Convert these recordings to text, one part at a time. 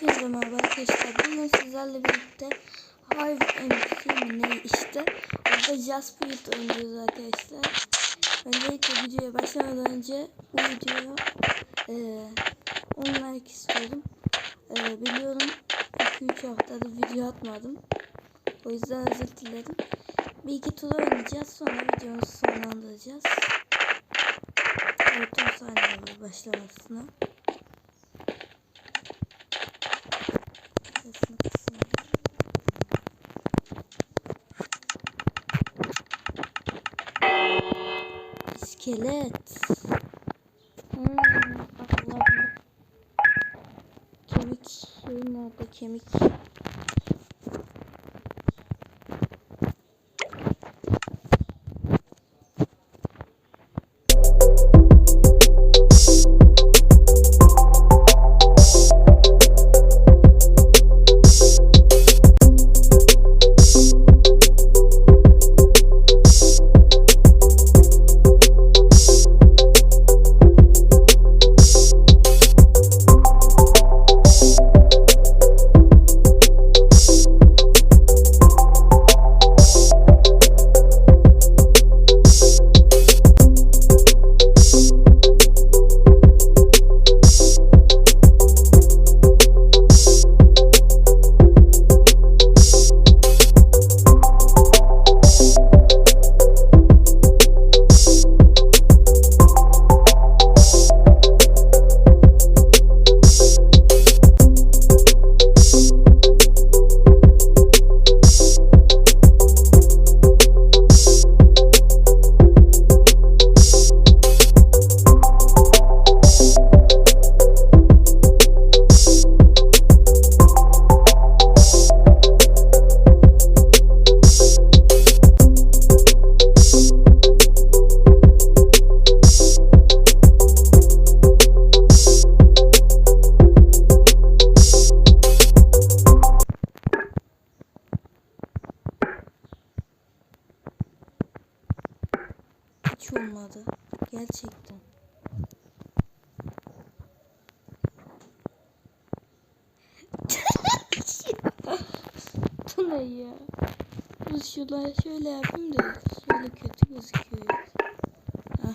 Hepinize merhaba arkadaşlar. Bugün sizlerle birlikte Hive MC mi ne işte. Orada Jasperit oynuyoruz arkadaşlar. Öncelikle videoya başlamadan önce bu videoya e, 10 like istiyorum. E, biliyorum 2-3 haftadır video atmadım. O yüzden özür dilerim. Bir iki tur oynayacağız. Sonra videomuzu sonlandıracağız. 30 saniye başlamasına. İskelet. Hmm, Allah'ım. Kemik şey nerede kemik? Hiç olmadı. Gerçekten. Bu ne ya? Dur şuradan şöyle yapayım da şöyle kötü gözüküyor. Hah.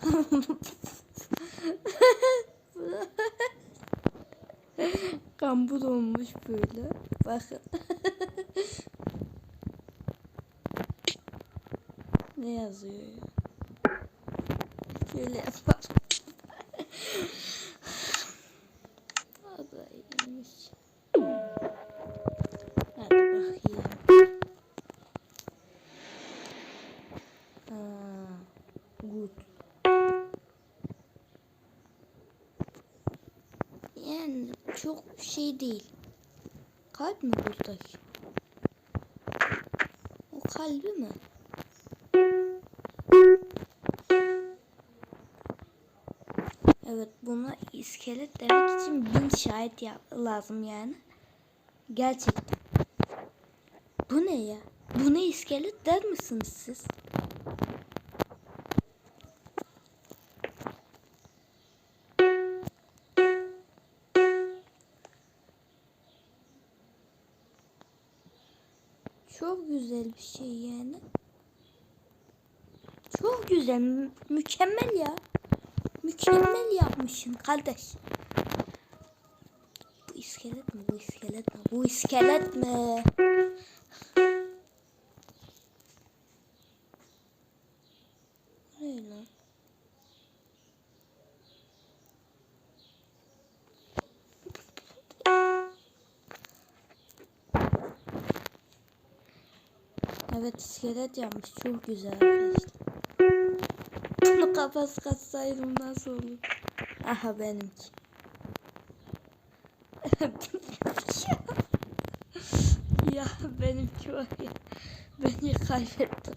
Tamam. Kambur olmuş böyle. Bakın. ne yazıyor ya? Şöyle yapalım. O da iyiymiş. Hadi bakayım. Ha, good. Yani çok şey değil. Kalp mi buradaki? O kalbi mi? İskelet demek için bin şahit lazım yani. Gerçekten. Bu ne ya? Bu ne iskelet der misiniz siz? Çok güzel bir şey yani. Çok güzel, mü- mükemmel ya. Mükemmel yapmışsın kardeş. Bu iskelet mi? Bu iskelet mi? Bu iskelet mi? Lan? Evet iskelet yapmış. Çok güzel arkadaşlar. Bunu kafası katsaydım nasıl olur? Aha benimki. ya benimki var ya. Beni kaybettim.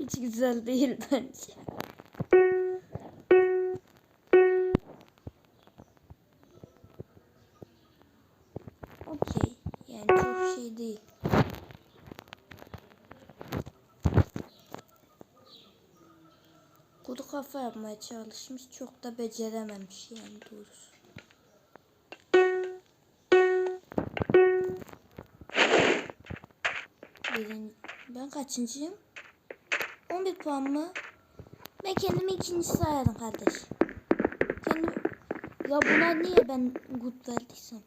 Hiç güzel değil bence. Okey. Yani çok şey değil. Kuru kafa yapmaya çalışmış. Çok da becerememiş yani doğrusu. Birinci, ben kaçıncıyım? 11 puan mı? Ben kendimi ikinci sayarım kardeş. Kendim... Ya buna niye ben good verdiysem?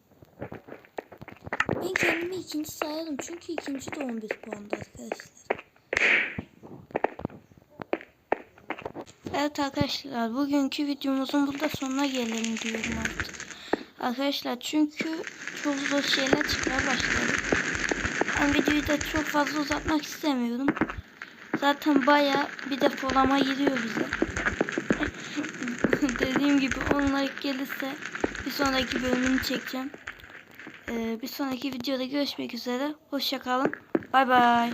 Ben kendimi ikinci sayarım çünkü ikinci de 11 puanda arkadaşlar. Evet arkadaşlar bugünkü videomuzun burada sonuna gelelim diyorum artık. Arkadaşlar çünkü çok zor şeyler çıkmaya başladı. Ben videoyu da çok fazla uzatmak istemiyorum. Zaten baya bir depolama giriyor bize. Dediğim gibi onlar gelirse bir sonraki bölümünü çekeceğim. Ee, bir sonraki videoda görüşmek üzere. Hoşçakalın. Bay bay.